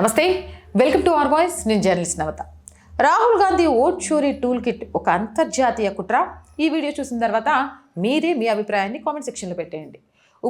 నమస్తే welcome to our voice నేను journalist Navata. Rahul Gandhi vote షూరీ టూల్ కిట్ ఒక అంతర్జాతీయ కుట్ర. ఈ వీడియో చూసిన తర్వాత మీరే మీ అభిప్రాయాన్ని కామెంట్ సెక్షన్లో పెట్టేయండి.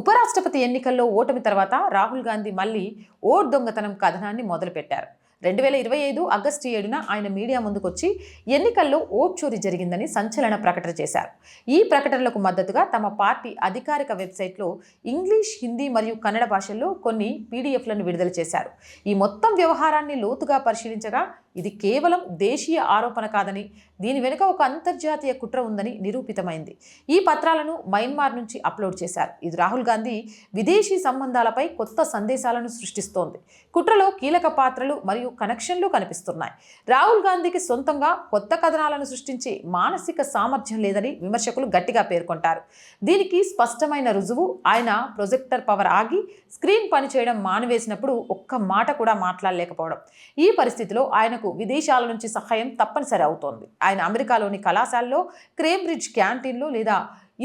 ఉపరాష్ట్రపతి ఎన్నికల్లో ఓటమి తర్వాత రాహుల్ గాంధీ మళ్ళీ ఓట్ దొంగతనం కథనాన్ని మొదలుపెట్టారు. రెండు వేల ఇరవై ఐదు ఆగస్టు ఏడున ఆయన మీడియా ముందుకొచ్చి ఎన్నికల్లో ఓట్ చోరీ జరిగిందని సంచలన ప్రకటన చేశారు. ఈ ప్రకటనలకు మద్దతుగా తమ పార్టీ అధికారిక వెబ్సైట్లో ఇంగ్లీష్ హిందీ మరియు కన్నడ భాషల్లో కొన్ని పీడిఎఫ్లను విడుదల చేశారు. ఈ మొత్తం వ్యవహారాన్ని లోతుగా పరిశీలించగా ఇది కేవలం దేశీయ ఆరోపణ కాదని దీని వెనుక ఒక అంతర్జాతీయ కుట్ర ఉందని నిరూపితమైంది. ఈ పత్రాలను మయన్మార్ నుంచి అప్లోడ్ చేశారు. ఇది రాహుల్ గాంధీ విదేశీ సంబంధాలపై కొత్త సందేశాలను సృష్టిస్తోంది. కుట్రలో కీలక పాత్రలు మరియు కనెక్షన్లు కనిపిస్తున్నాయి. రాహుల్ గాంధీకి సొంతంగా కొత్త కథనాలను సృష్టించే మానసిక సామర్థ్యం లేదని విమర్శకులు గట్టిగా పేర్కొంటారు. దీనికి స్పష్టమైన రుజువు ఆయన ప్రొజెక్టర్ పవర్ ఆగి స్క్రీన్ పనిచేయడం మానివేసినప్పుడు ఒక్క మాట కూడా మాట్లాడలేకపోవడం. ఈ పరిస్థితిలో ఆయన ఆయనకు విదేశాల నుంచి సహాయం తప్పనిసరి అవుతోంది. ఆయన అమెరికాలోని కళాశాలలో క్రేంబ్రిడ్జ్ క్యాంటీన్లో లేదా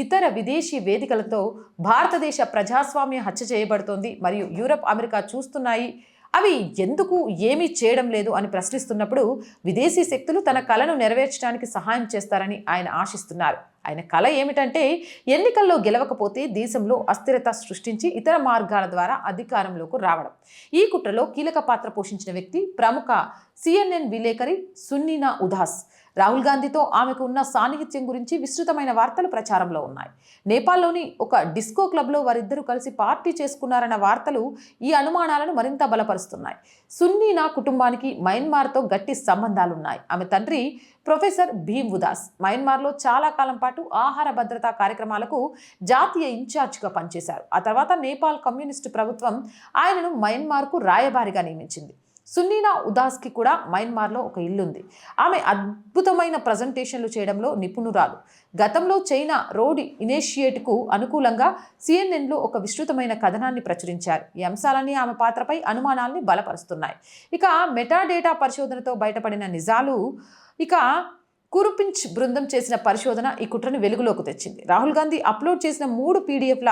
ఇతర విదేశీ వేదికలతో భారతదేశ ప్రజాస్వామ్యం హత్య చేయబడుతోంది. మరియు యూరప్ అమెరికా చూస్తున్నాయి అవి ఎందుకు ఏమీ చేయడం లేదు అని ప్రశ్నిస్తున్నప్పుడు విదేశీ శక్తులు తన కళను నెరవేర్చడానికి సహాయం చేస్తారని ఆయన ఆశిస్తున్నారు. ఆయన కళ ఏమిటంటే ఎన్నికల్లో గెలవకపోతే దేశంలో అస్థిరత సృష్టించి ఇతర మార్గాల ద్వారా అధికారంలోకి రావడం. ఈ కుట్రలో కీలక పాత్ర పోషించిన వ్యక్తి ప్రముఖ సిఎన్ఎన్ విలేకరి సున్నీనా ఉదాస్. రాహుల్ గాంధీతో ఆమెకు ఉన్న సాన్నిహిత్యం గురించి విస్తృతమైన వార్తలు ప్రచారంలో ఉన్నాయి. నేపాల్లోని ఒక డిస్కో క్లబ్లో వారిద్దరూ కలిసి పార్టీ చేసుకున్నారన్న వార్తలు ఈ అనుమానాలను మరింత బలపరుస్తున్నాయి. సున్నీ నా కుటుంబానికి మయన్మార్తో గట్టి సంబంధాలున్నాయి. ఆమె తండ్రి ప్రొఫెసర్ భీమ్ ఉదాస్. మయన్మార్లో చాలా కాలం పాటు ఆహార భద్రతా కార్యక్రమాలకు జాతీయ ఇన్ఛార్జ్గా పనిచేశారు. ఆ తర్వాత నేపాల్ కమ్యూనిస్టు ప్రభుత్వం ఆయనను మయన్మార్కు రాయబారిగా నియమించింది. సున్నీనా ఉదాస్కి కూడా మయన్మార్లో ఒక ఇల్లుంది. ఆమె అద్భుతమైన ప్రజెంటేషన్లు చేయడంలో నిపుణురాలు. గతంలో చైనా రోడ్ ఇనేషియేట్కు అనుకూలంగా సిఎన్ఎన్లో ఒక విస్తృతమైన కథనాన్ని ప్రచురించారు. ఈ అంశాలన్నీ ఆమె పాత్రపై అనుమానాల్ని బలపరుస్తున్నాయి. ఇక మెటాడేటా పరిశోధనతో బయటపడిన నిజాలు ఇక కురుపించ్ బృందం చేసిన పరిశోధన ఈ కుట్రను వెలుగులోకి తెచ్చింది. రాహుల్ గాంధీ అప్లోడ్ చేసిన మూడు పీడిఎఫ్ల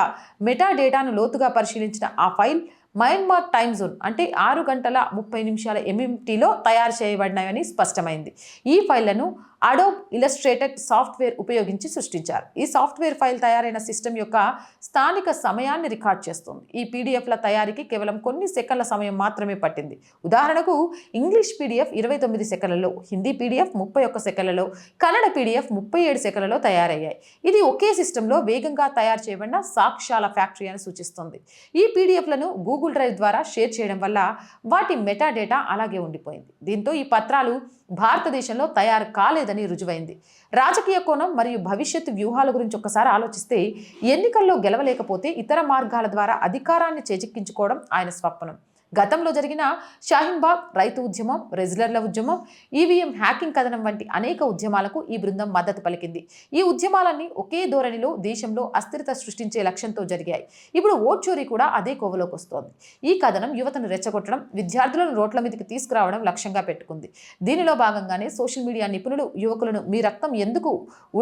మెటా డేటాను లోతుగా పరిశీలించిన ఆ ఫైల్ మయన్మార్ టైం జోన్ అంటే ఆరు గంటల ముప్పై నిమిషాల ఎంఎంటీలో తయారు చేయబడినాయని స్పష్టమైంది. ఈ ఫైళ్ళను అడోబ్ ఇలస్ట్రేటెడ్ సాఫ్ట్వేర్ ఉపయోగించి సృష్టించారు. ఈ సాఫ్ట్వేర్ ఫైల్ తయారైన సిస్టమ్ యొక్క స్థానిక సమయాన్ని రికార్డ్ చేస్తుంది. ఈ పీడిఎఫ్ల తయారీకి కేవలం కొన్ని సెకండ్ల సమయం మాత్రమే పట్టింది. ఉదాహరణకు ఇంగ్లీష్ పీడిఎఫ్ ఇరవై తొమ్మిది సెకండ్లలో హిందీ పీడిఎఫ్ ముప్పై ఒక్క సెకండ్లలో కన్నడ పీడిఎఫ్ ముప్పై ఏడు సెకండ్లలో తయారయ్యాయి. ఇది ఒకే సిస్టంలో వేగంగా తయారు చేయబడిన సాక్ష్యాల ఫ్యాక్టరీ అని సూచిస్తుంది. ఈ పీడిఎఫ్లను గూగుల్ డ్రైవ్ ద్వారా షేర్ చేయడం వల్ల వాటి మెటా డేటా అలాగే ఉండిపోయింది. దీంతో ఈ పత్రాలు భారతదేశంలో తయారు కాలేదని రుజువైంది. రాజకీయ కోణం మరియు భవిష్యత్తు వ్యూహాల గురించి ఒక్కసారి ఆలోచిస్తే ఎన్నికల్లో గెలవలేకపోతే ఇతర మార్గాల ద్వారా అధికారాన్ని చేజిక్కించుకోవడం ఆయన స్వప్నం. గతంలో జరిగిన షాహిన్బాగ్ రైతు ఉద్యమం రెజ్లర్ల ఉద్యమం ఈవీఎం హ్యాకింగ్ కథనం వంటి అనేక ఉద్యమాలకు ఈ బృందం మద్దతు పలికింది. ఈ ఉద్యమాలన్నీ ఒకే ధోరణిలో దేశంలో అస్థిరత సృష్టించే లక్ష్యంతో జరిగాయి. ఇప్పుడు ఓట్ చోరీ కూడా అదే కోవలోకి వస్తోంది. ఈ కథనం యువతను రెచ్చగొట్టడం విద్యార్థులను రోడ్ల మీదకి తీసుకురావడం లక్ష్యంగా పెట్టుకుంది. దీనిలో భాగంగానే సోషల్ మీడియా నిపుణులు యువకులను మీ రక్తం ఎందుకు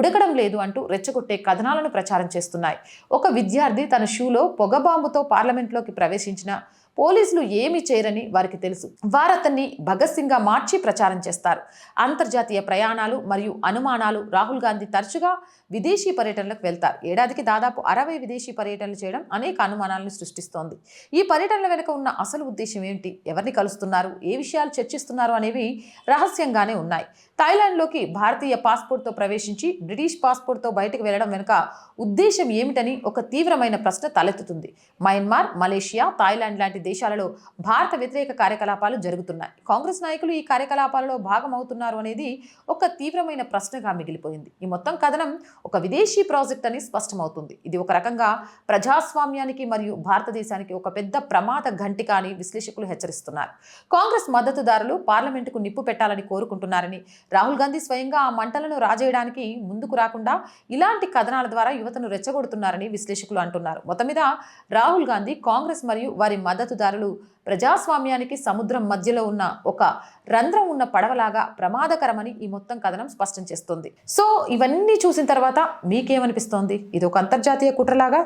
ఉడకడం లేదు అంటూ రెచ్చగొట్టే కథనాలను ప్రచారం చేస్తున్నాయి. ఒక విద్యార్థి తన షూలో పొగబాంబుతో పార్లమెంట్లోకి ప్రవేశించిన పోలీసులు ఏమీ చేయరని వారికి తెలుసు. వారు అతన్ని భగత్ సింగ్గా మార్చి ప్రచారం చేస్తారు. అంతర్జాతీయ ప్రయాణాలు మరియు అనుమానాలు రాహుల్ గాంధీ తరచుగా విదేశీ పర్యటనలకు వెళ్తారు. ఏడాదికి దాదాపు అరవై విదేశీ పర్యటనలు చేయడం అనేక అనుమానాలను సృష్టిస్తోంది. ఈ పర్యటనల వెనుక ఉన్న అసలు ఉద్దేశం ఏమిటి ఎవరిని కలుస్తున్నారు? ఏ విషయాలు చర్చిస్తున్నారు? అనేవి రహస్యంగానే ఉన్నాయి. థాయిలాండ్లోకి భారతీయ పాస్పోర్ట్తో ప్రవేశించి బ్రిటిష్ పాస్పోర్ట్తో బయటకు వెళ్ళడం వెనుక ఉద్దేశం ఏమిటని ఒక తీవ్రమైన ప్రశ్న తలెత్తుతుంది. మయన్మార్ మలేషియా థాయిలాండ్ లాంటి దేశాలలో భారత వ్యతిరేక కార్యకలాపాలు జరుగుతున్నాయి. కాంగ్రెస్ నాయకులు ఈ కార్యకలాపాలలో భాగమవుతున్నారు అనేది ఒక తీవ్రమైన ప్రశ్నగా మిగిలిపోయింది. ఈ మొత్తం కథనం ఒక విదేశీ ప్రాజెక్ట్ అని స్పష్టమవుతుంది. ఇది ఒక రకంగా ప్రజాస్వామ్యానికి మరియు భారతదేశానికి ఒక పెద్ద ప్రమాద ఘంటిక అని విశ్లేషకులు హెచ్చరిస్తున్నారు. కాంగ్రెస్ మద్దతుదారులు పార్లమెంటుకు నిప్పు పెట్టాలని కోరుకుంటున్నారని రాహుల్ గాంధీ స్వయంగా ఆ మంటలను రాజేయడానికి ముందుకు రాకుండా ఇలాంటి కథనాల ద్వారా యువతను రెచ్చగొడుతున్నారని విశ్లేషకులు అంటున్నారు. మొత్తం మీద రాహుల్ గాంధీ కాంగ్రెస్ మరియు వారి మద్దతు మద్దతుదారులు ప్రజాస్వామ్యానికి సముద్రం మధ్యలో ఉన్న ఒక రంధ్రం ఉన్న పడవలాగా ప్రమాదకరమని ఈ మొత్తం కథనం స్పష్టం చేస్తుంది. సో ఇవన్నీ చూసిన తర్వాత మీకేమనిపిస్తోంది? ఇది ఒక అంతర్జాతీయ కుట్రలాగా?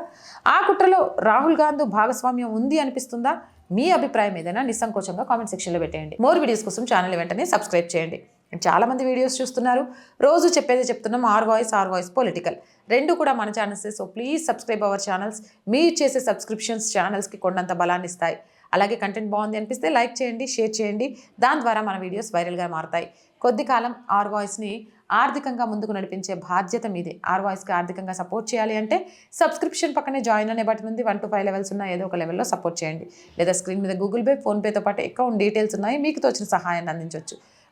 ఆ కుట్రలో రాహుల్ గాంధీ భాగస్వామ్యం ఉంది అనిపిస్తుందా? మీ అభిప్రాయం ఏదైనా నిస్సంకోచంగా కామెంట్ సెక్షన్లో పెట్టేయండి. మోర్ వీడియోస్ కోసం ఛానల్ వెంటనే సబ్స్క్రైబ్ చేయండి. చాలామంది వీడియోస్ చూస్తున్నారు. రోజు చెప్పేది చెప్తున్నాం R voice R voice political. రెండు కూడా మన ఛానల్సే so please subscribe our channels. మీరు చేసే సబ్స్క్రిప్షన్స్ ఛానల్స్కి కొండంత బలాన్ని ఇస్తాయి. అలాగే కంటెంట్ బాగుంది అనిపిస్తే లైక్ చేయండి షేర్ చేయండి. దాని ద్వారా మన వీడియోస్ వైరల్గా మారుతాయి. కొద్ది కాలం ఆర్ వాయిస్ని ఆర్థికంగా ముందుకు నడిపించే బాధ్యత మీదే. ఆర్ వాయిస్కి ఆర్థికంగా సపోర్ట్ చేయాలి అంటే సబ్స్క్రిప్షన్ పక్కనే జాయిన్ అనే బటన్ ఉంది. వన్ టు ఫైవ్ లెవెల్స్ ఉన్న ఏదో ఒక లెవెల్లో సపోర్ట్ చేయండి. లేదా స్క్రీన్ మీద గూగుల్ పే ఫోన్పేతో పాటు అకౌంట్ డీటెయిల్స్ ఉన్నాయి. మీకు తోచిన సహాయాన్ని అందించవచ్చు